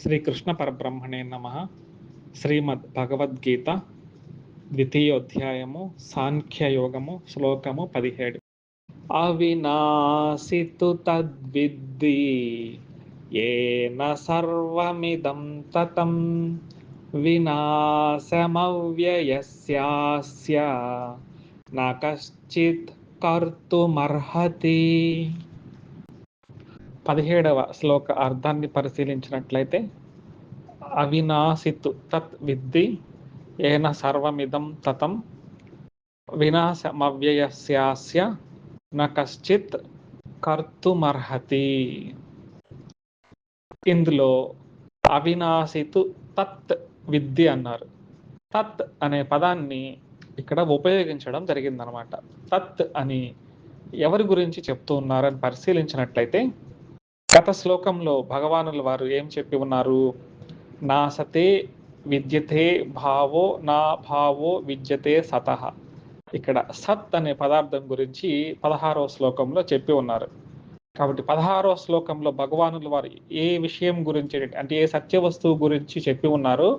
శ్రీకృష్ణ పరబ్రహ్మణే నమ శ్రీమద్ భగవద్గీత ద్వితీయోధ్యాయము సాంఖ్యయోగము శ్లోకము పదిహేడు అవినాశితు తద్విద్ది ఏన సర్వమిదం తతం వినాశమవ్యయస్యాస్య న కశ్చిత్ కర్తుమర్హతి పదిహేడవ శ్లోక అర్థాన్ని పరిశీలించినట్లయితే అవినాశితు తత్ విద్ది ఏన సర్వమిదం తతం వినాశమవ్యయస్యాస్య న కశ్చిత్ కర్తుమర్హతి. ఇందులో అవినాశితు తత్ విద్య అన్నారు. తత్ అనే పదాన్ని ఇక్కడ ఉపయోగించడం జరిగిందనమాట. తత్ అని ఎవరి గురించి చెప్తూ ఉన్నారని పరిశీలించినట్లయితే గత శ్లోకంలో భగవానుల వారు ఏం చెప్పి ఉన్నారు? నా సతే విద్యతే భావో నా భావో విద్యతే సత. ఇక్కడ సత్ అనే పదార్థం గురించి పదహారవ శ్లోకంలో చెప్పి ఉన్నారు. కాబట్టి పదహారవ శ్లోకంలో భగవానుల వారు ఏ విషయం గురించి అంటే ఏ సత్య వస్తువు గురించి చెప్పి ఉన్నారు?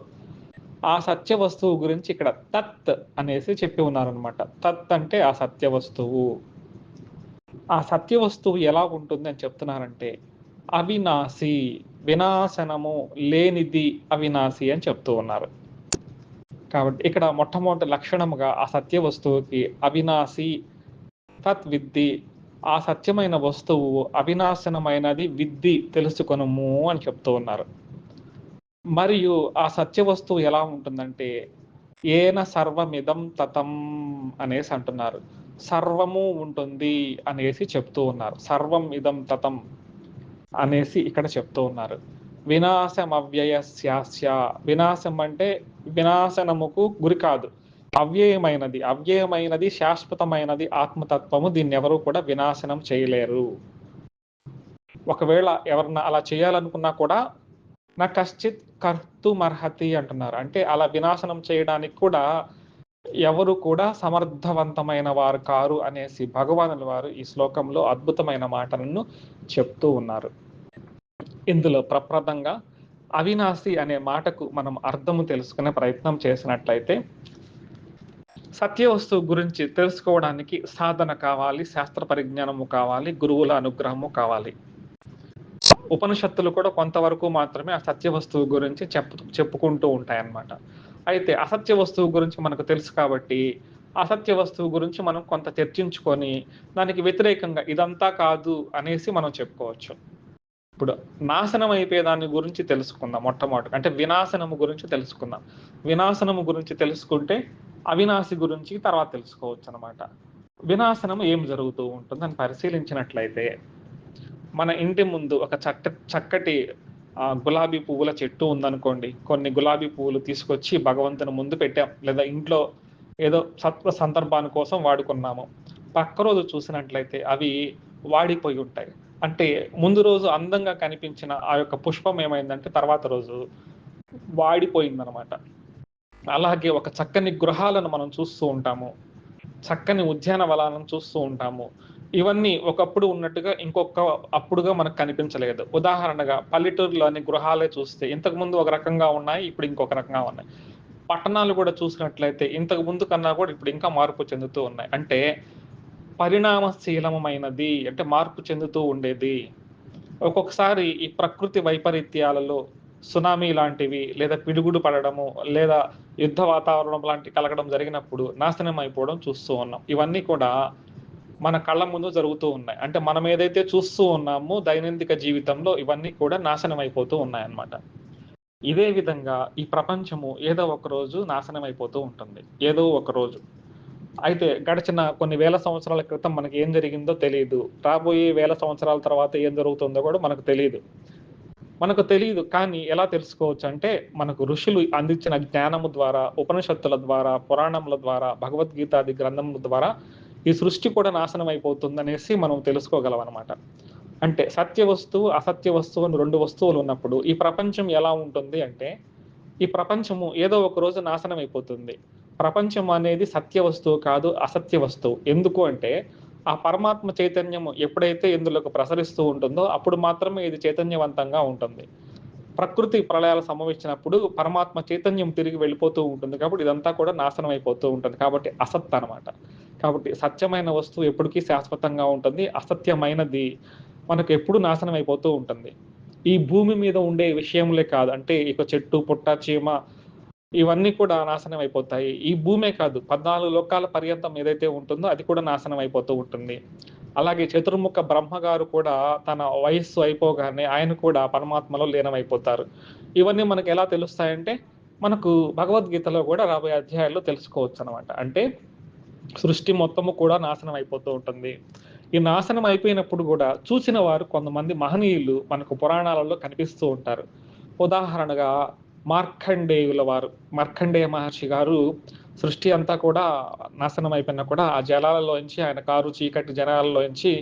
ఆ సత్య వస్తువు గురించి ఇక్కడ తత్ అనేసి చెప్పి ఉన్నారనమాట తత్ అంటే ఆ సత్య వస్తువు. ఆ సత్య వస్తువు ఎలా ఉంటుంది అని చెప్తున్నారంటే అవినాశి వినాశనము లేనిది అవినాశి అని చెప్తూ ఉన్నారు. కాబట్టి ఇక్కడ మొట్టమొదటి లక్షణముగా ఆ సత్య వస్తువుకి అవినాశి తత్ విద్ది ఆ సత్యమైన వస్తువు అవినాశనమైనది విద్ది తెలుసుకొనము అని చెప్తూ ఉన్నారు. మరియు ఆ సత్య వస్తువు ఎలా ఉంటుందంటే ఏన సర్వమిదం తతం అనేసి అంటున్నారు. సర్వము ఉంటుంది అనేసి చెప్తూ ఉన్నారు. సర్వం ఇదం తతం. అనేసి ఇక్కడ చెప్తూ ఉన్నారు. వినాశం అవ్యయస్యాస్య వినాశం అంటే వినాశనముకు గురి కాదు. అవ్యయమైనది. అవ్యయమైనది శాశ్వతమైనది ఆత్మతత్వము. దీన్ని ఎవరు కూడా వినాశనం చేయలేరు. ఒకవేళ ఎవరన్నా అలా చేయాలనుకున్నా కూడా నా కశ్చిత్ కర్తుమర్హతి అంటున్నారు. అంటే అలా వినాశనం చేయడానికి కూడా ఎవరు కూడా సమర్థవంతమైన వారు కారు అనేసి భగవానుల వారు ఈ శ్లోకంలో అద్భుతమైన మాటలను చెప్తూ ఉన్నారు. ఇందులో ప్రప్రదంగా అవినాశి అనే మాటకు మనం అర్థము తెలుసుకునే ప్రయత్నం చేసినట్లయితే సత్య వస్తువు గురించి తెలుసుకోవడానికి సాధన కావాలి శాస్త్ర పరిజ్ఞానము కావాలి గురువుల అనుగ్రహము కావాలి. ఉపనిషత్తులు కూడా కొంతవరకు మాత్రమే ఆ సత్య వస్తువు గురించి చెప్పు చెప్పుకుంటూ ఉంటాయన్నమాట. అయితే అసత్య వస్తువు గురించి మనకు తెలుసు కాబట్టి అసత్య వస్తువు గురించి మనం కొంత చర్చించుకొని దానికి వ్యతిరేకంగా ఇదంతా కాదు అనేసి మనం చెప్పుకోవచ్చు. ఇప్పుడు నాశనం అయిపోయే దాని గురించి తెలుసుకుందాం మొట్టమొదటి అంటే వినాశనము గురించి తెలుసుకుందాం. వినాశనము గురించి తెలుసుకుంటే అవినాశి గురించి తర్వాత తెలుసుకోవచ్చు అనమాట వినాశనం ఏం జరుగుతూ ఉంటుందని పరిశీలించినట్లయితే మన ఇంటి ముందు ఒక చక్క చక్కటి గులాబీ పువ్వుల చెట్టు ఉందనుకోండి. కొన్ని గులాబీ పువ్వులు తీసుకొచ్చి భగవంతుని ముందు పెట్టాం. లేదా ఇంట్లో ఏదో సత్వ సందర్భాని కోసం వాడుకున్నాము. పక్క రోజు చూసినట్లయితే అవి వాడిపోయి ఉంటాయి. అంటే ముందు రోజు అందంగా కనిపించిన ఆ యొక్క పుష్పం ఏమైందంటే తర్వాత రోజు వాడిపోయిందనమాట అలాగే ఒక చక్కని గృహాలను మనం చూస్తూ ఉంటాము. చక్కని ఉద్యానవనాలను చూస్తూ ఉంటాము. ఇవన్నీ ఒకప్పుడు ఉన్నట్టుగా ఇంకొక అప్పుడుగా మనకు కనిపించలేదు. ఉదాహరణగా పల్లెటూరులోని గృహాలే చూస్తే ఇంతకు ముందు ఒక రకంగా ఉన్నాయి ఇప్పుడు ఇంకొక రకంగా ఉన్నాయి. పట్టణాలు కూడా చూసినట్లయితే ఇంతకు ముందు కన్నా కూడా ఇప్పుడు ఇంకా మార్పు చెందుతూ ఉన్నాయి. అంటే పరిణామశీలమైనది అంటే మార్పు చెందుతూ ఉండేది. ఒక్కొక్కసారి ఈ ప్రకృతి వైపరీత్యాలలో సునామీ లాంటివి లేదా పిడుగుడు పడడము లేదా యుద్ధ వాతావరణం లాంటి కలగడం జరిగినప్పుడు నాశనం అయిపోవడం చూస్తూ ఉన్నాం. ఇవన్నీ కూడా మన కళ్ళ ముందు జరుగుతూ ఉన్నాయి. అంటే మనం ఏదైతే చూస్తూ ఉన్నామో దైనందిక జీవితంలో ఇవన్నీ కూడా నాశనం అయిపోతూ ఉన్నాయన్నమాట. ఇదే విధంగా ఈ ప్రపంచము ఏదో ఒక రోజు నాశనం అయిపోతూ ఉంటుంది. ఏదో ఒక రోజు. అయితే గడిచిన కొన్ని వేల సంవత్సరాల క్రితం మనకి ఏం జరిగిందో తెలియదు రాబోయే వేల సంవత్సరాల తర్వాత ఏం జరుగుతుందో కూడా మనకు తెలియదు మనకు తెలియదు కానీ ఎలా తెలుసుకోవచ్చు అంటే మనకు ఋషులు అందించిన జ్ఞానము ద్వారా ఉపనిషత్తుల ద్వారా పురాణముల ద్వారా భగవద్గీతాది గ్రంథముల ద్వారా ఈ సృష్టి కూడా నాశనం అయిపోతుంది అనేసి మనం తెలుసుకోగలం అనమాట అంటే సత్య వస్తువు అసత్య వస్తువు అని రెండు వస్తువులు ఉన్నప్పుడు ఈ ప్రపంచం ఎలా ఉంటుంది అంటే ఈ ప్రపంచము ఏదో ఒక రోజు నాశనం అయిపోతుంది. ప్రపంచం అనేది సత్య వస్తువు కాదు అసత్య వస్తువు. ఎందుకు అంటే ఆ పరమాత్మ చైతన్యము ఎప్పుడైతే ఇందులోకి ప్రసరిస్తూ ఉంటుందో అప్పుడు మాత్రమే ఇది చైతన్యవంతంగా ఉంటుంది. ప్రకృతి ప్రళయాలు సంభవించినప్పుడు పరమాత్మ చైతన్యం తిరిగి వెళ్ళిపోతూ ఉంటుంది కాబట్టి ఇదంతా కూడా నాశనం అయిపోతూ ఉంటుంది. కాబట్టి అసత్ అనమాట కాబట్టి సత్యమైన వస్తువు ఎప్పటికీ శాశ్వతంగా ఉంటుంది అసత్యమైనది మనకు ఎప్పుడు నాశనం అయిపోతూ ఉంటుంది. ఈ భూమి మీద ఉండే విషయములే కాదు. అంటే ఇక చెట్టు పుట్ట చీమ ఇవన్నీ కూడా నాశనం అయిపోతాయి ఈ భూమే కాదు పద్నాలుగు లోకాల పర్యంతం ఏదైతే ఉంటుందో అది కూడా నాశనం అయిపోతూ ఉంటుంది. అలాగే చతుర్ముఖ బ్రహ్మగారు కూడా తన వయస్సు అయిపోగానే ఆయన కూడా పరమాత్మలో లీనమైపోతారు. ఇవన్నీ మనకు ఎలా తెలుస్తాయంటే మనకు భగవద్గీతలో కూడా రాబోయే అధ్యాయాల్లో తెలుసుకోవచ్చు అనమాట అంటే సృష్టి మొత్తము కూడా నాశనం అయిపోతూ ఉంటుంది. ఈ నాశనం అయిపోయినప్పుడు కూడా చూసిన వారు కొంతమంది మహనీయులు మనకు పురాణాలలో కనిపిస్తూ ఉంటారు. ఉదాహరణగా మార్కండేయుల వారు మార్కండేయ మహర్షి గారు సృష్టి అంతా కూడా నాశనం అయిపోయినా కూడా ఆ జలాలలోంచి ఆయన కారు చీకటి జలాలలోంచి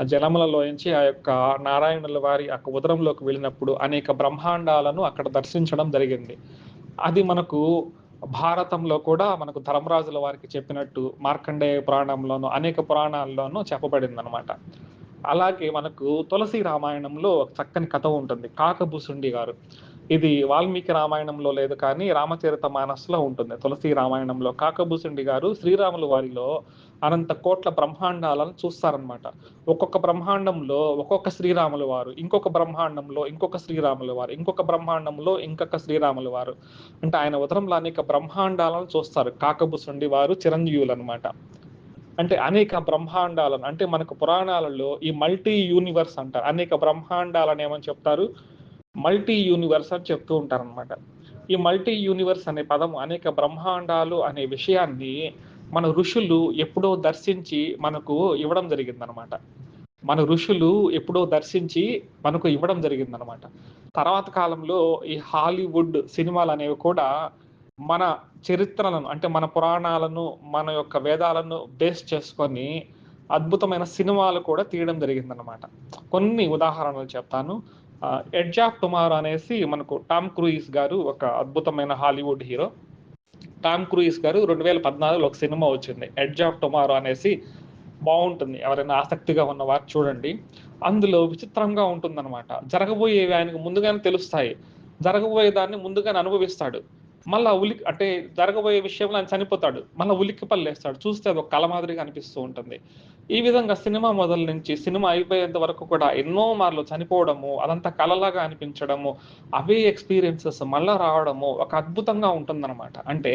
ఆ జలములలోంచి ఆ యొక్క నారాయణుల వారి యొక్క ఉదరంలోకి వెళ్ళినప్పుడు అనేక బ్రహ్మాండాలను అక్కడ దర్శించడం జరిగింది. అది మనకు భారతంలో కూడా మనకు ధర్మరాజుల వారికి చెప్పినట్టు మార్కండేయ పురాణంలోను అనేక పురాణాల్లోనూ చెప్పబడింది అనమాట అలాగే మనకు తులసి రామాయణంలో ఒక చక్కని కథ ఉంటుంది. కాకభూసుండి గారు. ఇది వాల్మీకి రామాయణంలో లేదు కానీ రామచరిత మానస్లో ఉంటుంది. తులసి రామాయణంలో. కాకభూసుండి గారు శ్రీరాములు వారిలో అనంత కోట్ల బ్రహ్మాండాలను చూస్తారనమాట ఒక్కొక్క బ్రహ్మాండంలో ఒక్కొక్క శ్రీరాములు వారు ఇంకొక బ్రహ్మాండంలో ఇంకొక శ్రీరాములు వారు ఇంకొక బ్రహ్మాండంలో ఇంకొక శ్రీరాములు వారు. అంటే ఆయన ఉదరంలో అనేక బ్రహ్మాండాలను చూస్తారు. కాకభూసుండి వారు చిరంజీవులు అనమాట అంటే అనేక బ్రహ్మాండాలను అంటే మనకు పురాణాలలో ఈ మల్టీ యూనివర్స్ అంటారు. అనేక బ్రహ్మాండాలను ఏమని చెప్తారు? మల్టీ యూనివర్స్ అని చెప్తూ ఉంటారు అనమాట ఈ మల్టీ యూనివర్స్ అనే పదం అనేక బ్రహ్మాండాలు అనే విషయాన్ని మన ఋషులు ఎప్పుడో దర్శించి మనకు ఇవ్వడం జరిగిందనమాట మన ఋషులు ఎప్పుడో దర్శించి మనకు ఇవ్వడం జరిగిందనమాట తర్వాత కాలంలో ఈ హాలీవుడ్ సినిమాలు అనేవి కూడా మన చరిత్రలను అంటే మన పురాణాలను మన యొక్క వేదాలను బేస్ చేసుకొని అద్భుతమైన సినిమాలు కూడా తీయడం జరిగిందనమాట కొన్ని ఉదాహరణలు చెప్తాను. ఎడ్జ్ ఆఫ్ టుమారో అనేసి మనకు టామ్ క్రూయిస్ గారు ఒక అద్భుతమైన హాలీవుడ్ హీరో టామ్ క్రూయిస్ గారు రెండు వేల పద్నాలుగులో ఒక సినిమా వచ్చింది ఎడ్జ్ ఆఫ్ టుమారో అనేసి బాగుంటుంది. ఎవరైనా ఆసక్తిగా ఉన్నవారు చూడండి. అందులో విచిత్రంగా ఉంటుందన్నమాట. జరగబోయేవి ఆయనకు ముందుగానే తెలుస్తాయి. జరగబోయే దాన్ని ముందుగానే అనుభవిస్తాడు. మళ్ళా ఉలికి అంటే జరగబోయే విషయంలో ఆయన చనిపోతాడు. మళ్ళీ ఉలిక్కి పల్లేస్తాడు చూస్తే అది ఒక కళ మాదిరిగా అనిపిస్తూ ఉంటుంది. ఈ విధంగా సినిమా మొదలు నుంచి సినిమా అయిపోయేంత వరకు కూడా ఎన్నో మార్లు చనిపోవడము అదంతా కళలాగా అనిపించడము అవే ఎక్స్పీరియన్సెస్ మళ్ళా రావడము ఒక అద్భుతంగా ఉంటుందన్నమాట. అంటే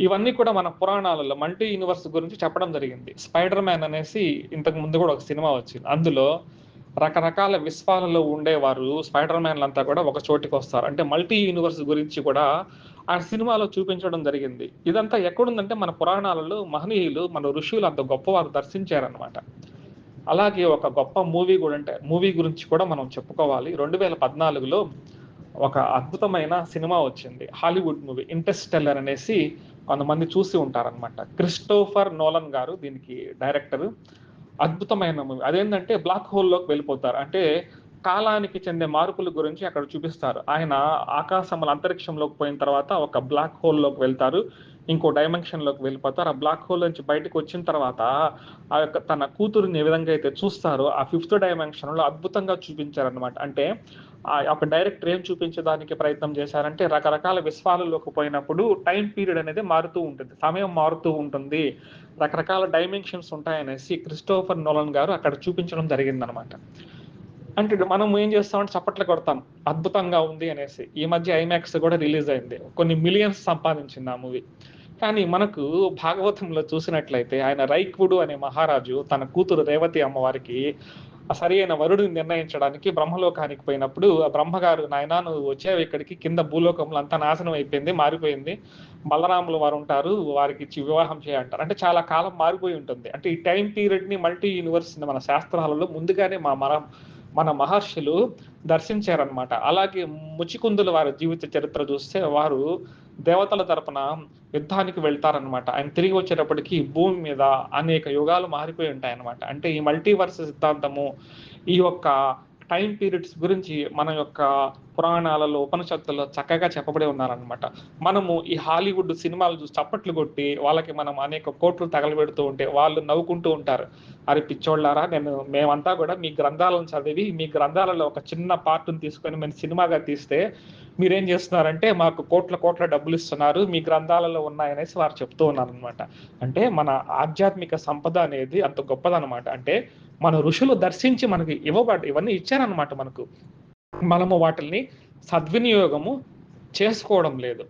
ఇవన్నీ కూడా మన పురాణాలలో మల్టీ యూనివర్స్ గురించి చెప్పడం జరిగింది. స్పైడర్ మ్యాన్ అనేసి ఇంతకు ముందు కూడా ఒక సినిమా వచ్చింది. అందులో రకరకాల విశ్వాలలో ఉండేవారు స్పైడర్ మ్యాన్లంతా కూడా ఒక చోటికి వస్తారు. అంటే మల్టీ యూనివర్స్ గురించి కూడా ఆ సినిమాలో చూపించడం జరిగింది. ఇదంతా ఎక్కడుందంటే మన పురాణాలలో మహనీయులు మన ఋషులు అంత గొప్పవారు దర్శించారనమాట అలాగే ఒక గొప్ప మూవీ కూడా అంటే మూవీ గురించి కూడా మనం చెప్పుకోవాలి. రెండు వేల పద్నాలుగులో ఒక అద్భుతమైన సినిమా వచ్చింది. హాలీవుడ్ మూవీ ఇంటర్స్టెల్లర్ అనేసి కొంతమంది చూసి ఉంటారనమాట క్రిస్టోఫర్ నోలన్ గారు దీనికి డైరెక్టర్. అద్భుతమైన మూవీ. అదేంటంటే బ్లాక్ హోల్లోకి వెళ్ళిపోతారు. అంటే కాలానికి చెందే మార్పుల గురించి అక్కడ చూపిస్తారు. ఆయన ఆకాశంలో అంతరిక్షంలోకి పోయిన తర్వాత ఒక బ్లాక్ హోల్లోకి వెళ్తారు. ఇంకో డైమెన్షన్లోకి వెళ్ళిపోతారు. ఆ బ్లాక్ హోల్ నుంచి బయటకు వచ్చిన తర్వాత ఆ యొక్క తన కూతురుని ఏ విధంగా అయితే చూస్తారో ఆ ఫిఫ్త్ డైమెన్షన్లో అద్భుతంగా చూపించారనమాట అంటే ఒక డైరెక్టర్ ఏం చూపించడానికి ప్రయత్నం చేశారంటే రకరకాల విశ్వాలలోకి పోయినప్పుడు టైం పీరియడ్ అనేది మారుతూ ఉంటుంది సమయం మారుతూ ఉంటుంది. రకరకాల డైమెన్షన్స్ ఉంటాయనేసి క్రిస్టోఫర్ నోలన్ గారు అక్కడ చూపించడం జరిగిందనమాట. అంటే మనం ఏం చేస్తామంటే చప్పట్లు కొడతాం అద్భుతంగా ఉంది అనేసి. ఈ మధ్య ఐమాక్స్ కూడా రిలీజ్ అయింది కొన్ని మిలియన్స్ సంపాదించింది ఆ మూవీ. కానీ మనకు భాగవతంలో చూసినట్లయితే ఆయన రైక్వుడు అనే మహారాజు తన కూతురు రేవతి అమ్మవారికి సరి అయిన వరుడిని నిర్ణయించడానికి బ్రహ్మలోకానికి పోయినప్పుడు ఆ బ్రహ్మగారు నాయన నువ్వు వచ్చావు ఇక్కడికి కింద భూలోకంలో అంతా నాశనం అయిపోయింది మారిపోయింది. బలరాములు వారు ఉంటారు వారికి ఇచ్చి వివాహం చేయంటారు. అంటే చాలా కాలం మారిపోయి ఉంటుంది. అంటే ఈ టైం పీరియడ్ని మల్టీ యూనివర్స్ మన శాస్త్రాలలో ముందుగానే మా మన మన మహర్షులు దర్శించారనమాట అలాగే ముచికుందుల వారి జీవిత చరిత్ర చూస్తే వారు దేవతల తరపున యుద్ధానికి వెళ్తారనమాట ఆయన తిరిగి వచ్చేటప్పటికి భూమి మీద అనేక యుగాలు మారిపోయి ఉంటాయన్నమాట. అంటే ఈ మల్టీవర్స్ సిద్ధాంతము ఈ యొక్క టైం పీరియడ్స్ గురించి మన యొక్క పురాణాలలో ఉపనిషత్తుల్లో చక్కగా చెప్పబడి ఉన్నారనమాట మనము ఈ హాలీవుడ్ సినిమాలు చూసి చప్పట్లు కొట్టి వాళ్ళకి మనం అనేక కోట్లు తగలబెడుతూ ఉంటే వాళ్ళు నవ్వుకుంటూ ఉంటారు. అరే పిచ్చోళ్ళారా నేను మేమంతా కూడా మీ గ్రంథాలను చదివి మీ గ్రంథాలలో ఒక చిన్న పార్ట్ని తీసుకొని మేము సినిమాగా తీస్తే మీరేం చేస్తున్నారంటే మాకు కోట్ల కోట్ల డబ్బులు ఇస్తున్నారు మీ గ్రంథాలలో ఉన్నాయనేసి వారు చెప్తూ ఉన్నారు అనమాట అంటే మన ఆధ్యాత్మిక సంపద అనేది అంత గొప్పదనమాట అంటే మన ఋషులు దర్శించి మనకి ఇవ్వబడి ఇవన్నీ ఇచ్చారనమాట మనకు. మనము వాటిని సద్వినియోగము చేసుకోవడం లేదు.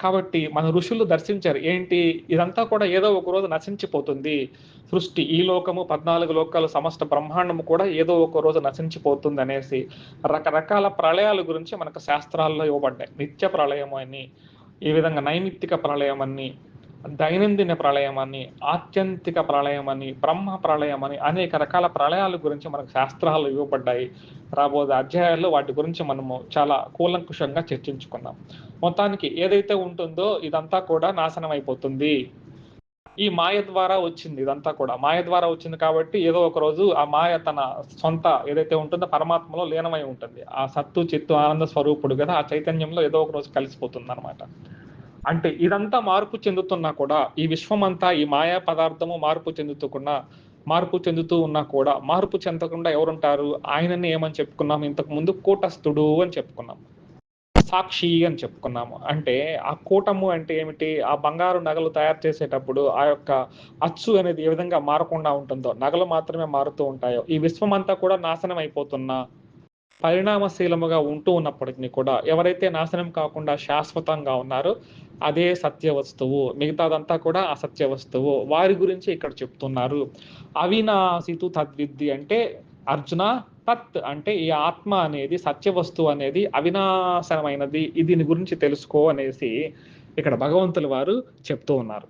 కాబట్టి మన ఋషులు దర్శించారు. ఏంటి? ఇదంతా కూడా ఏదో ఒక రోజు నశించిపోతుంది. సృష్టి ఈ లోకము పద్నాలుగు లోకాలు సమస్త బ్రహ్మాండము కూడా ఏదో ఒక రోజు నశించిపోతుంది అనేసి రకరకాల ప్రళయాల గురించి మనకు శాస్త్రాల్లో ఇవ్వబడ్డాయి. నిత్య ప్రళయం అని ఈ విధంగా నైమిత్తిక ప్రళయం అని దైనందిన ప్రళయం అని ఆత్యంతిక ప్రళయం అని బ్రహ్మ ప్రళయం అని అనేక రకాల ప్రళయాల గురించి మనకు శాస్త్రాలు ఇవ్వబడ్డాయి. రాబోయే అధ్యాయాల్లో వాటి గురించి మనము చాలా కూలంకుషంగా చర్చించుకున్నాం. మొత్తానికి ఏదైతే ఉంటుందో ఇదంతా కూడా నాశనం అయిపోతుంది. ఈ మాయ ద్వారా వచ్చింది ఇదంతా కూడా. మాయ ద్వారా వచ్చింది కాబట్టి ఏదో ఒక రోజు ఆ మాయ తన సొంత ఏదైతే ఉంటుందో పరమాత్మలో లీనమై ఉంటుంది. ఆ సత్తు చిత్తు ఆనంద స్వరూపుడు కదా ఆ చైతన్యంలో ఏదో ఒక రోజు కలిసిపోతుంది అనమాట అంటే ఇదంతా మార్పు చెందుతున్నా కూడా ఈ విశ్వం అంతా ఈ మాయా పదార్థము మార్పు చెందుతుకున్నా మార్పు చెందుతూ ఉన్నా కూడా మార్పు చెందకుండా ఎవరుంటారు? ఆయనని ఏమని చెప్పుకున్నాము ఇంతకు ముందు కూటస్థుడు అని చెప్పుకున్నాం. సాక్షి అని చెప్పుకున్నాము. అంటే ఆ కూటము అంటే ఏమిటి? ఆ బంగారు నగలు తయారు చేసేటప్పుడు ఆ యొక్క అచ్చు అనేది ఏ విధంగా మారకుండా ఉంటుందో నగలు మాత్రమే మారుతూ ఉంటాయో ఈ విశ్వమంతా కూడా నాశనం అయిపోతున్నా పరిణామశీలముగా ఉంటూ ఉన్నప్పటికీ కూడా ఎవరైతే నాశనం కాకుండా శాశ్వతంగా ఉన్నారో అదే సత్య వస్తువు. మిగతాదంతా కూడా అసత్య వస్తువు. వారి గురించి ఇక్కడ చెప్తున్నారు. అవినాశితు తద్విద్ది అంటే అర్జున తత్ అంటే ఈ ఆత్మ అనేది సత్య వస్తువు అనేది అవినాశనమైనది. దీని గురించి తెలుసుకో అనేసి ఇక్కడ భగవంతుల వారు చెప్తూ ఉన్నారు.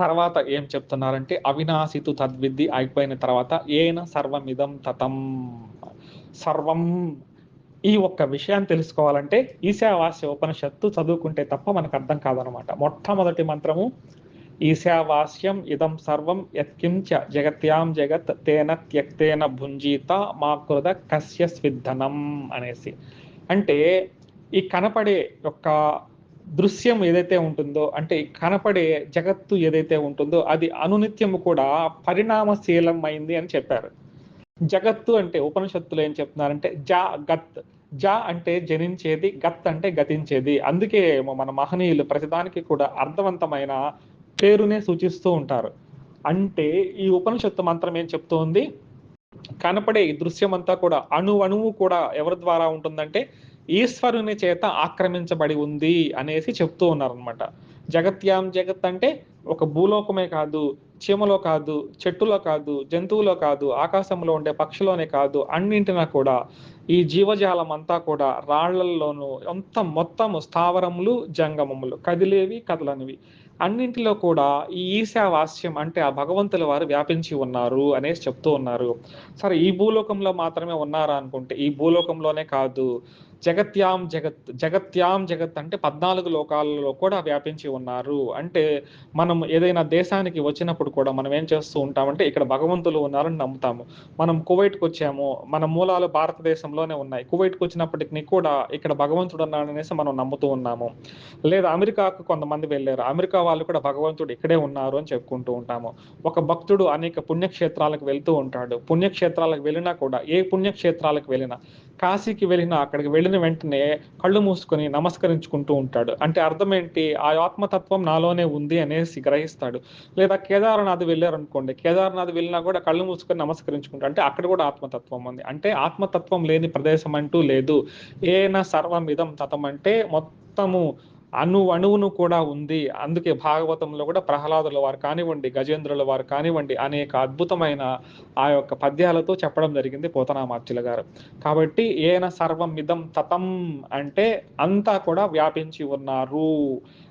తర్వాత ఏం చెప్తున్నారంటే అవినాశితు తద్విద్ది అయిపోయిన తర్వాత ఏన సర్వమిదం తతం. సర్వం. ఈ ఒక్క విషయాన్ని తెలుసుకోవాలంటే ఈశావాస్య ఉపనిషత్తు చదువుకుంటే తప్ప మనకు అర్థం కాదనమాట మొట్టమొదటి మంత్రము ఈశావాస్యం ఇదం సర్వం యత్కించ జగత్యాం జగత్ తేన త్యక్తేన భుంజీత మా కృద కస్య స్విద్ధనం అనేసి. అంటే ఈ కనపడే యొక్క దృశ్యం ఏదైతే ఉంటుందో అంటే కనపడే జగత్తు ఏదైతే ఉంటుందో అది అనునిత్యము కూడా పరిణామశీలం అయింది అని చెప్పారు. జగత్తు అంటే ఉపనిషత్తులు ఏం చెప్తున్నారంటే జా గత్. జా అంటే జనించేది గత్ అంటే గతించేది. అందుకే మన మహనీయులు ప్రతిదానికి కూడా అర్థవంతమైన పేరునే సూచిస్తూ ఉంటారు. అంటే ఈ ఉపనిషత్తు మంత్రం ఏం చెప్తోంది? కనపడే ఈ దృశ్యం అంతా కూడా అణు అణువు కూడా ఎవరి ద్వారా ఉంటుందంటే ఈశ్వరుని చేత ఆక్రమించబడి ఉంది అనేసి చెప్తూ ఉన్నారనమాట జగత్యాం జగత్ అంటే ఒక భూలోకమే కాదు చీమలో కాదు చెట్టులో కాదు జంతువులో కాదు ఆకాశంలో ఉండే పక్షులోనే కాదు అన్నింటినా కూడా ఈ జీవజాలం అంతా కూడా రాళ్ళల్లోనూ అంత మొత్తము స్థావరములు జంగమములు కదిలేవి కదలనివి. అన్నింటిలో కూడా ఈ ఈశావాస్యం అంటే ఆ భగవంతుల వారు వ్యాపించి ఉన్నారు అనేసి చెప్తూ ఉన్నారు. సరే ఈ భూలోకంలో మాత్రమే ఉన్నారా అనుకుంటే ఈ భూలోకంలోనే కాదు. జగత్యాం జగత్ జగత్యాం జగత్ అంటే పద్నాలుగు లోకాలలో కూడా వ్యాపించి ఉన్నారు. అంటే మనం ఏదైనా దేశానికి వచ్చినప్పుడు కూడా మనం ఏం చేస్తూ ఉంటామంటే ఇక్కడ భగవంతులు ఉన్నారని నమ్ముతాము. మనం కువైట్కి వచ్చాము మన మూలాలు భారతదేశంలోనే ఉన్నాయి. కువైట్కి వచ్చినప్పటికీ కూడా ఇక్కడ భగవంతుడు ఉన్నాడనేసి మనం నమ్ముతూ ఉన్నాము. లేదా అమెరికాకు కొంతమంది వెళ్ళారు. అమెరికా వాళ్ళు కూడా భగవంతుడు ఇక్కడే ఉన్నారు అని చెప్పుకుంటూ ఉంటాము. ఒక భక్తుడు అనేక పుణ్యక్షేత్రాలకు వెళ్తూ ఉంటాడు. పుణ్యక్షేత్రాలకు వెళ్ళినా కూడా ఏ పుణ్యక్షేత్రాలకు వెళ్ళినా కాశీకి వెళ్ళిన అక్కడికి వెళ్ళిన వెంటనే కళ్ళు మూసుకొని నమస్కరించుకుంటూ ఉంటాడు. అంటే అర్థం ఏంటి? ఆ ఆత్మతత్వం నాలోనే ఉంది అనేసి గ్రహిస్తాడు. లేదా కేదార్నాథ్ వెళ్ళారు అనుకోండి కేదార్నాథ్ వెళ్ళినా కూడా కళ్ళు మూసుకొని నమస్కరించుకుంటాడు. అంటే అక్కడ కూడా ఆత్మతత్వం ఉంది. అంటే ఆత్మతత్వం లేని ప్రదేశం అంటూ లేదు. ఏన సర్వం ఇదం తతం అంటే మొత్తము అణు అణువును కూడా ఉంది. అందుకే భాగవతంలో కూడా ప్రహ్లాదుల వారు కానివ్వండి గజేంద్రుల వారు కానివ్వండి అనేక అద్భుతమైన ఆ యొక్క పద్యాలతో చెప్పడం జరిగింది పోతనామార్చుల గారు. కాబట్టి ఏన సర్వం ఇదం తతం అంటే అంతా కూడా వ్యాపించి ఉన్నారు.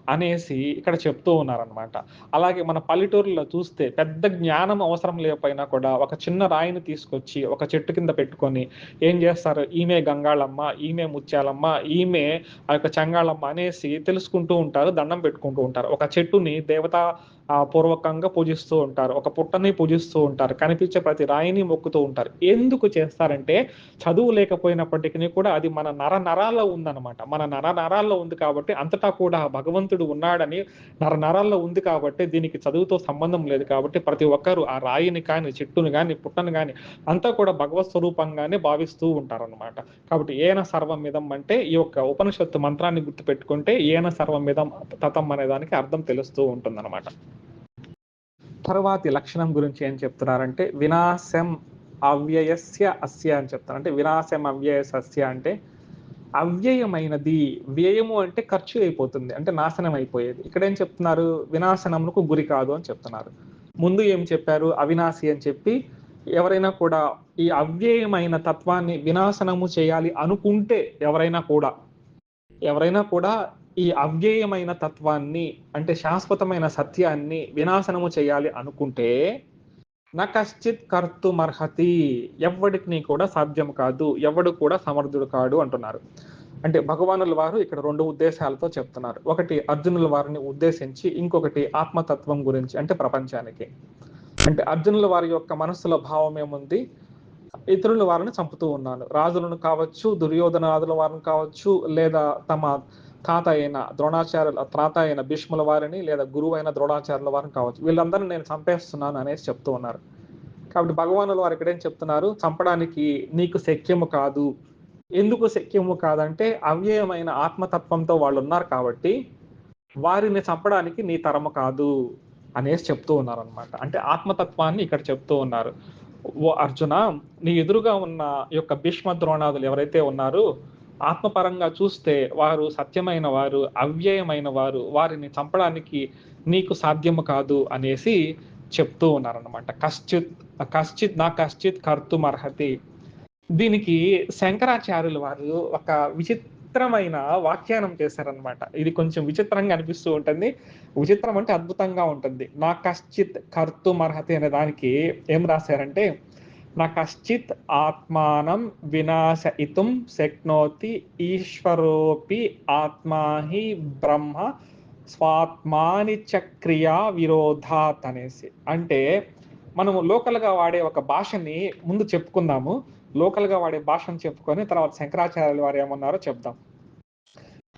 అనేసి ఇక్కడ చెప్తూ ఉన్నారనమాట అలాగే మన పల్లెటూరులో చూస్తే పెద్ద జ్ఞానం అవసరం లేకపోయినా కూడా ఒక చిన్న రాయిని తీసుకొచ్చి ఒక చెట్టు కింద పెట్టుకొని ఏం చేస్తారు? ఈమె గంగాళమ్మ ఈమె ముత్యాలమ్మ ఈమె ఆ యొక్క చెంగాళమ్మ అనేసి తెలుసుకుంటూ ఉంటారు దండం పెట్టుకుంటూ ఉంటారు. ఒక చెట్టుని దేవత పూర్వకంగా పూజిస్తూ ఉంటారు. ఒక పుట్టని పూజిస్తూ ఉంటారు. కనిపించే ప్రతి రాయిని మొక్కుతూ ఉంటారు. ఎందుకు చేస్తారంటే చదువు లేకపోయినప్పటికీ కూడా అది మన నర నరాల్లో ఉందన్నమాట. మన నర నరాల్లో ఉంది కాబట్టి అంతటా కూడా భగవంతుడు ఉన్నాడని నర నరాల్లో ఉంది కాబట్టి దీనికి చదువుతో సంబంధం లేదు కాబట్టి ప్రతి ఒక్కరు ఆ రాయిని కానీ చెట్టుని కానీ పుట్టను కానీ అంతా కూడా భగవత్ స్వరూపంగానే భావిస్తూ ఉంటారనమాట కాబట్టి ఏన సర్వమిదం అంటే ఈ యొక్క ఉపనిషత్తు మంత్రాన్ని గుర్తుపెట్టుకుంటే ఏన సర్వమిదం తతం అనే దానికి అర్థం తెలుస్తూ ఉంటుందన్నమాట. తర్వాతి లక్షణం గురించి ఏం చెప్తున్నారంటే వినాశం అవ్యయస్య అస్య అని చెప్తారు అంటే వినాశం అవ్యయస్ అస్య అంటే అవ్యయమైనది. వ్యయము అంటే ఖర్చు అయిపోతుంది అంటే నాశనం అయిపోయేది. ఇక్కడ ఏం చెప్తున్నారు? వినాశనములకు గురి కాదు అని చెప్తున్నారు. ముందు ఏం చెప్పారు? అవినాశి అని చెప్పి ఎవరైనా కూడా ఈ అవ్యయమైన తత్వాన్ని వినాశనము చేయాలి అనుకుంటే ఎవరైనా కూడా ఎవరైనా కూడా ఈ అవ్యయమైన తత్వాన్ని అంటే శాశ్వతమైన సత్యాన్ని వినాశనము చేయాలి అనుకుంటే నా కశ్చిత్ కర్తుమర్హతి ఎవడికి కూడా సాధ్యం కాదు ఎవడు కూడా సమర్థుడు కాడు అంటున్నారు. అంటే భగవానుల వారు ఇక్కడ రెండు ఉద్దేశాలతో చెప్తున్నారు. ఒకటి అర్జునుల వారిని ఉద్దేశించి ఇంకొకటి ఆత్మతత్వం గురించి అంటే ప్రపంచానికి. అంటే అర్జునుల వారి యొక్క మనస్సులో భావం ఏముంది? ఇతరుల వారిని చంపుతూ ఉన్నాను. రాజులను కావచ్చు దుర్యోధనాదుల వారిని కావచ్చు లేదా తమ తాత అయిన ద్రోణాచార్యుల త్రాత అయిన భీష్ముల వారిని లేదా గురువు అయిన ద్రోణాచార్యుల వారిని కావచ్చు. వీళ్ళందరినీ నేను చంపేస్తున్నాను అనేసి చెప్తూ ఉన్నారు. కాబట్టి భగవానుల వారు ఇక్కడేం చెప్తున్నారు? చంపడానికి నీకు శక్యము కాదు. ఎందుకు శక్యము కాదంటే అవ్యయమైన ఆత్మతత్వంతో వాళ్ళు ఉన్నారు కాబట్టి వారిని చంపడానికి నీ తరము కాదు అనేసి చెప్తూ ఉన్నారు అనమాట అంటే ఆత్మతత్వాన్ని ఇక్కడ చెప్తూ ఉన్నారు. ఓ అర్జున నీ ఎదురుగా ఉన్న యొక్క భీష్మ ద్రోణాదులు ఎవరైతే ఉన్నారో ఆత్మపరంగా చూస్తే వారు సత్యమైన వారు అవ్యయమైన వారు వారిని చంపడానికి నీకు సాధ్యము కాదు అనేసి చెప్తూ ఉన్నారనమాట కశ్చిత్ కశ్చిత్ నా కశ్చిత్ కర్తుమర్హతి దీనికి శంకరాచార్యులు వారు ఒక విచిత్రమైన వ్యాఖ్యానం చేశారనమాట ఇది కొంచెం విచిత్రంగా అనిపిస్తూ ఉంటుంది. విచిత్రం అంటే అద్భుతంగా ఉంటుంది. నా కశ్చిత్ కర్తుమర్హతి అనే దానికి ఏం రాశారంటే నా కశ్చిత్ ఆత్మానం వినాశయితుం శక్నోతి ఈశ్వరోపి ఆత్మాహి బ్రహ్మ స్వాత్మాని చక్రియా విరోధాత్ అనేసి అంటే మనము లోకల్గా వాడే ఒక భాషని ముందు చెప్పుకుందాము. లోకల్గా వాడే భాషను చెప్పుకొని తర్వాత శంకరాచార్యులు వారు ఏమన్నారో చెప్దాం.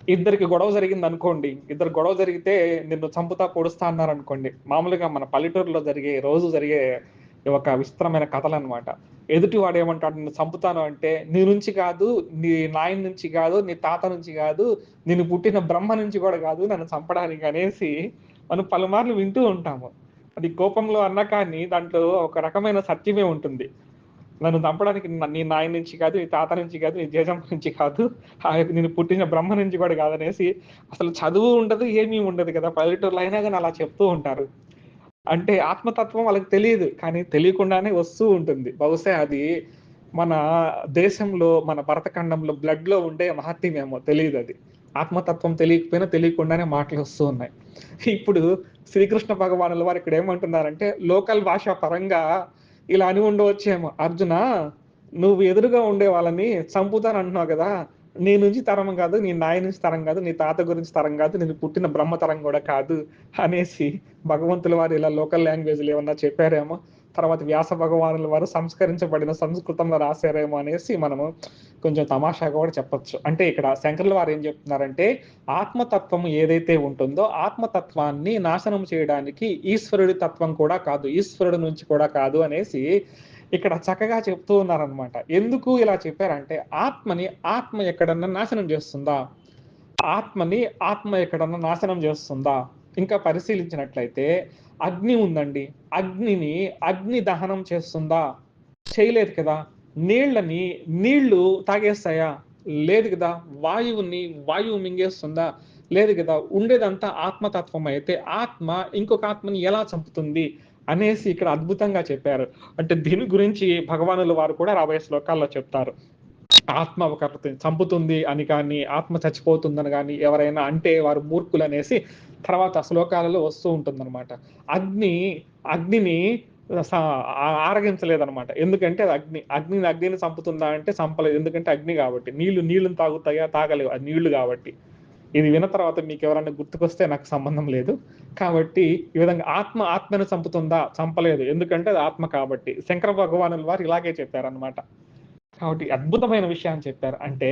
ఇద్దరికి గొడవ జరిగింది అనుకోండి. ఇద్దరు గొడవ జరిగితే నిన్ను చంపుతా పొడుస్తా అన్నారు అనుకోండి. మామూలుగా మన పల్లెటూరులో జరిగే రోజు జరిగే ఒక విస్తరమైన కథలు అనమాట ఎదుటి వాడు ఏమంటాడు? నేను చంపుతాను అంటే నీ నుంచి కాదు నీ నాయన నుంచి కాదు నీ తాత నుంచి కాదు నేను పుట్టిన బ్రహ్మ నుంచి కూడా కాదు నన్ను చంపడానికి అనేసి మనం పలుమార్లు వింటూ ఉంటాము. అది కోపంలో అన్నా కానీ దాంట్లో ఒక రకమైన సత్యమే ఉంటుంది. నన్ను చంపడానికి నీ నాయన నుంచి కాదు నీ తాత నుంచి కాదు నీ జేజమ్మ నుంచి కాదు ఆ యొక్క నేను పుట్టిన బ్రహ్మ నుంచి కూడా కాదనేసి అసలు చదువు ఉండదు ఏమీ ఉండదు కదా. పల్లెటూరులో అయినా కానీ అలా చెప్తూ ఉంటారు. అంటే ఆత్మతత్వం వాళ్ళకి తెలియదు కానీ తెలియకుండానే వస్తూ ఉంటుంది. బహుశా అది మన దేశంలో మన భరతఖండంలో బ్లడ్లో ఉండే మహత్యమేమో తెలియదు అది. ఆత్మతత్వం తెలియకపోయినా తెలియకుండానే మాటలు వస్తూ ఉన్నాయి. ఇప్పుడు శ్రీకృష్ణ భగవానుల వారు ఇక్కడ ఏమంటున్నారంటే లోకల్ భాష పరంగా ఇలా అని ఉండవచ్చేమో. అర్జున నువ్వు ఎదురుగా ఉండే వాళ్ళని చంపుతాను అంటున్నావు కదా నీ నుంచి తరం కాదు నీ నాయ నుంచి తరం కాదు నీ తాత గురించి తరం కాదు నేను పుట్టిన బ్రహ్మ తరం కూడా కాదు అనేసి భగవంతుల వారు ఇలా లోకల్ లాంగ్వేజ్లు ఏమన్నా చెప్పారేమో తర్వాత వ్యాస భగవానుల వారు సంస్కరించబడిన సంస్కృతంలో రాశారేమో అనేసి మనము కొంచెం తమాషాగా కూడా చెప్పొచ్చు. అంటే ఇక్కడ శంకర్ల వారు ఏం చెప్తున్నారంటే ఆత్మతత్వం ఏదైతే ఉంటుందో ఆత్మతత్వాన్ని నాశనం చేయడానికి ఈశ్వరుడి తత్వం కూడా కాదు ఈశ్వరుడి నుంచి కూడా కాదు అనేసి ఇక్కడ చక్కగా చెప్తూ ఉన్నారనమాట ఎందుకు ఇలా చెప్పారంటే ఆత్మని ఆత్మ ఎక్కడన్నా నాశనం చేస్తుందా? ఆత్మని ఆత్మ ఎక్కడన్నా నాశనం చేస్తుందా? ఇంకా పరిశీలించినట్లయితే అగ్ని ఉందండి. అగ్నిని అగ్ని దహనం చేస్తుందా? చేయలేదు కదా. నీళ్ళని నీళ్ళు తాగేస్తాయా? లేదు కదా. వాయువుని వాయువు మింగేస్తుందా? లేదు కదా. ఉండేదంతా ఆత్మతత్వం అయితే ఆత్మ ఇంకొక ఆత్మని ఎలా చంపుతుంది? అనేసి ఇక్కడ అద్భుతంగా చెప్పారు. అంటే దీని గురించి భగవానుల వారు కూడా రాబోయే శ్లోకాల్లో చెప్తారు. ఆత్మ ఒక చంపుతుంది అని కానీ ఆత్మ చచ్చిపోతుందని కానీ ఎవరైనా అంటే వారు మూర్ఖులు అనేసి తర్వాత శ్లోకాలలో వస్తూ ఉంటుందన్నమాట. అగ్ని అగ్నిని స- ఆరగించలేదన్నమాట. ఎందుకంటే అది అగ్ని అగ్నిని అగ్నిని చంపుతుందా అంటే చంపలేదు. ఎందుకంటే అగ్ని కాబట్టి. నీళ్ళు నీళ్ళని తాగుతాయా? తాగలేవు. అది నీళ్ళు కాబట్టి. ఇది విన్న తర్వాత మీకు ఎవరైనా గుర్తుకొస్తే నాకు సంబంధం లేదు. కాబట్టి ఈ విధంగా ఆత్మ ఆత్మను చంపుతుందా? చంపలేదు. ఎందుకంటే అది ఆత్మ కాబట్టి. శంకర భగవానుల వారు ఇలాగే చెప్పారనమాట కాబట్టి అద్భుతమైన విషయాన్ని చెప్పారు. అంటే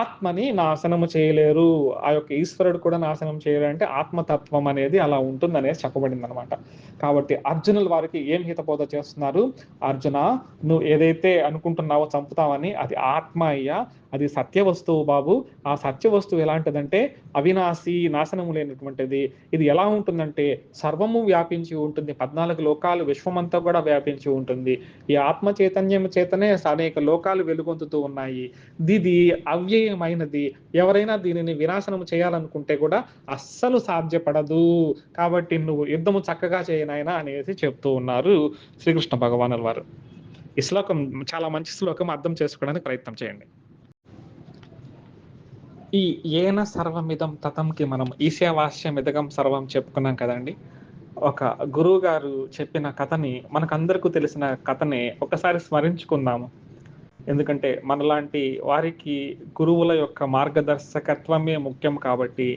ఆత్మని నాశనము చేయలేరు. ఆ యొక్క ఈశ్వరుడు కూడా నాశనం చేయలేరు అంటే ఆత్మతత్వం అనేది అలా ఉంటుంది అనేది చెప్పబడింది అనమాట కాబట్టి అర్జునుల వారికి ఏం హితబోధ చేస్తున్నారు? అర్జున నువ్వు ఏదైతే అనుకుంటున్నావో చంపుతావని అది ఆత్మ అయ్యా అది సత్య వస్తువు బాబు. ఆ సత్య వస్తువు ఎలాంటిదంటే అవినాశి నాశనము లేనటువంటిది ఇది ఎలా ఉంటుందంటే సర్వము వ్యాపించి ఉంటుంది. పద్నాలుగు లోకాలు విశ్వమంతా కూడా వ్యాపించి ఉంటుంది. ఈ ఆత్మ చైతన్యం చేతనే అనేక లోకాలు వెలుగొందుతూ ఉన్నాయి. ఇది అవ్యయమైనది. ఎవరైనా దీనిని వినాశనం చేయాలనుకుంటే కూడా అస్సలు సాధ్యపడదు. కాబట్టి నువ్వు యుద్ధము చక్కగా చేయనాయన అనేసి చెప్తూ ఉన్నారు శ్రీకృష్ణ భగవానుల వారు. ఈ శ్లోకం చాలా మంచి శ్లోకం అర్థం చేసుకోవడానికి ప్రయత్నం చేయండి. ఈ ఏన సర్వమిదం తతంకి మనం ఈశావాస్యం ఇదగం సర్వం చెప్పుకున్నాం కదండి. ఒక గురువు గారు చెప్పిన కథని మనకందరికీ తెలిసిన కథని ఒకసారి స్మరించుకుందాము. ఎందుకంటే మనలాంటి వారికి గురువుల యొక్క మార్గదర్శకత్వమే ముఖ్యం కాబట్టి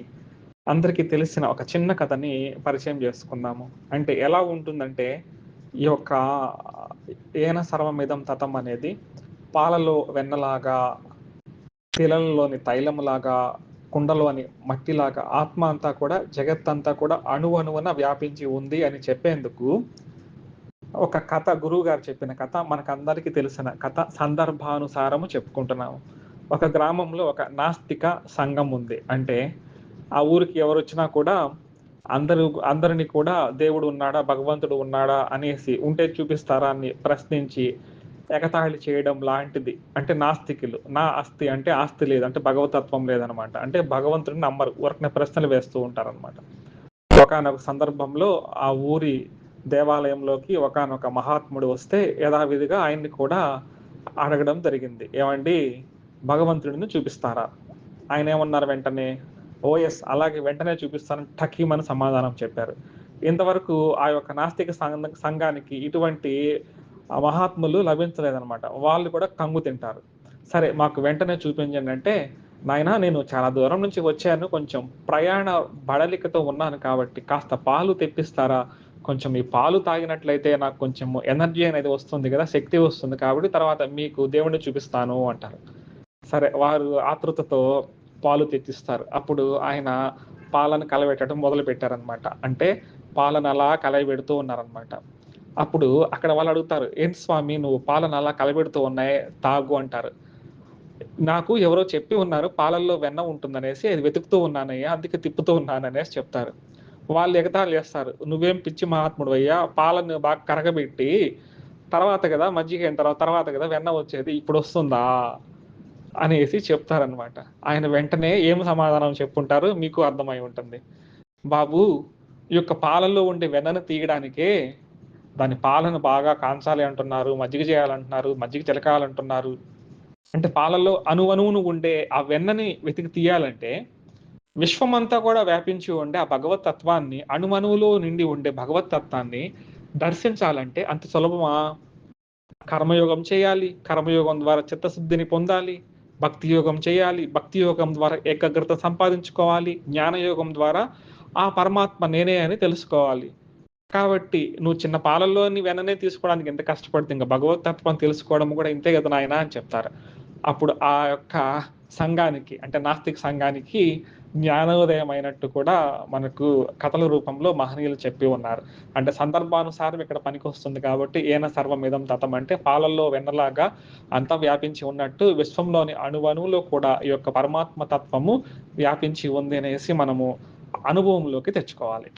అందరికీ తెలిసిన ఒక చిన్న కథని పరిచయం చేసుకుందాము. అంటే ఎలా ఉంటుందంటే ఈ యొక్క ఏన సర్వమిదం తతం అనేది పాలలో వెన్నలాగా శిలలలోని తైలములాగా కుండలోని మట్టిలాగా ఆత్మ అంతా కూడా జగత్ అంతా కూడా అణు అణువున వ్యాపించి ఉంది అని చెప్పేందుకు ఒక కథ గురువు గారు చెప్పిన కథ మనకందరికీ తెలిసిన కథ సందర్భానుసారము చెప్పుకుంటున్నాము ఒక గ్రామంలో ఒక నాస్తిక సంఘం ఉంది. అంటే ఆ ఊరికి ఎవరు వచ్చినా కూడా అందరూ అందరిని కూడా దేవుడు ఉన్నాడా భగవంతుడు ఉన్నాడా అనేసి ఉంటే చూపిస్తారా అని ప్రశ్నించి ఎగతాళి చేయడం లాంటిది. అంటే నాస్తికులు. నా ఆస్తి అంటే ఆస్తి లేదు. అంటే భగవతత్వం లేదనమాట. అంటే భగవంతుడిని నమ్మరు. ఊరకనే ప్రశ్నలు వేస్తూ ఉంటారనమాట. ఒకనొక సందర్భంలో ఆ ఊరి దేవాలయంలోకి ఒకనొక మహాత్ముడు వస్తే యథావిధిగా ఆయన్ని కూడా అడగడం జరిగింది. ఏమండి? భగవంతుడిని చూపిస్తారా? ఆయన ఏమన్నారు వెంటనే? ఓఎస్ అలాగే వెంటనే చూపిస్తానని టకీమని సమాధానం చెప్పారు. ఇంతవరకు ఆ యొక్క నాస్తిక సంఘ సంఘానికి ఇటువంటి ఆ మహాత్ములు లభించలేదన్నమాట. వాళ్ళు కూడా కంగు తింటారు. సరే మాకు వెంటనే చూపించండి అంటే నాయన నేను చాలా దూరం నుంచి వచ్చాను. కొంచెం ప్రయాణ బడలికతో ఉన్నాను కాబట్టి కాస్త పాలు తెప్పిస్తారా? కొంచెం ఈ పాలు తాగినట్లయితే నాకు కొంచెం ఎనర్జీ అనేది వస్తుంది కదా శక్తి వస్తుంది కాబట్టి తర్వాత మీకు దేవుడిని చూపిస్తాను అంటారు. సరే వారు ఆతృతతో పాలు తెచ్చిస్తారు అప్పుడు ఆయన పాలను కలబెట్టడం మొదలు పెట్టారనమాట అంటే పాలను అలా కలయబెడుతూ ఉన్నారనమాట అప్పుడు అక్కడ వాళ్ళు అడుగుతారు ఏంటి స్వామి నువ్వు పాలన అలా కలబెడుతూ ఉన్నాయి తాగు అంటారు. నాకు ఎవరో చెప్పి ఉన్నారు పాలల్లో వెన్న ఉంటుందనేసి అది వెతుకుతూ ఉన్నానయ్యా అందుకే తిప్పుతూ ఉన్నాననేసి చెప్తారు. వాళ్ళు ఎగతాళి చేస్తారు నువ్వేం పిచ్చి మహాత్ముడు అయ్యా పాలను బాగా కరగబెట్టి తర్వాత కదా మజ్జిగ అయిన తర్వాత తర్వాత కదా వెన్న వచ్చేది ఇప్పుడు వస్తుందా? అనేసి చెప్తారనమాట ఆయన వెంటనే ఏం సమాధానం చెప్పుంటారు మీకు అర్థమై ఉంటుంది. బాబు ఈ యొక్క పాలల్లో ఉండే వెన్నను తీయడానికే దాని పాలను బాగా కాంచాలి అంటున్నారు మజ్జిగ చేయాలంటున్నారు మజ్జిగ చిలకాలంటున్నారు. అంటే పాలలో అణువణువును ఉండే ఆ వెన్నని వెతికి తీయాలంటే విశ్వమంతా కూడా వ్యాపించి ఉండే ఆ భగవత్ తత్వాన్ని అణువణువులో నిండి ఉండే భగవత్ తత్వాన్ని దర్శించాలంటే అంత సులభమా? కర్మయోగం చేయాలి కర్మయోగం ద్వారా చిత్తశుద్ధిని పొందాలి భక్తి యోగం చేయాలి భక్తి యోగం ద్వారా ఏకాగ్రత సంపాదించుకోవాలి జ్ఞానయోగం ద్వారా ఆ పరమాత్మ నేనే అని తెలుసుకోవాలి. కాబట్టి నువ్వు చిన్న పాలల్లోని వెననే తీసుకోవడానికి ఎంత కష్టపడితే ఇంకా భగవత్ తత్వం తెలుసుకోవడం కూడా ఇంతే కదా నాయన అని చెప్తారు. అప్పుడు ఆ యొక్క సంఘానికి అంటే నాస్తిక సంఘానికి జ్ఞానోదయం అయినట్టు కూడా మనకు కథల రూపంలో మహనీయులు చెప్పి ఉన్నారు. అంటే సందర్భానుసారం ఇక్కడ పనికి వస్తుంది కాబట్టి ఏన సర్వమిదం తతం అంటే పాలల్లో వెన్నలాగా అంతా వ్యాపించి ఉన్నట్టు విశ్వంలోని అణువణువులో కూడా ఈ యొక్క పరమాత్మ తత్వము వ్యాపించి ఉంది అనేసి మనము అనుభవంలోకి తెచ్చుకోవాలి.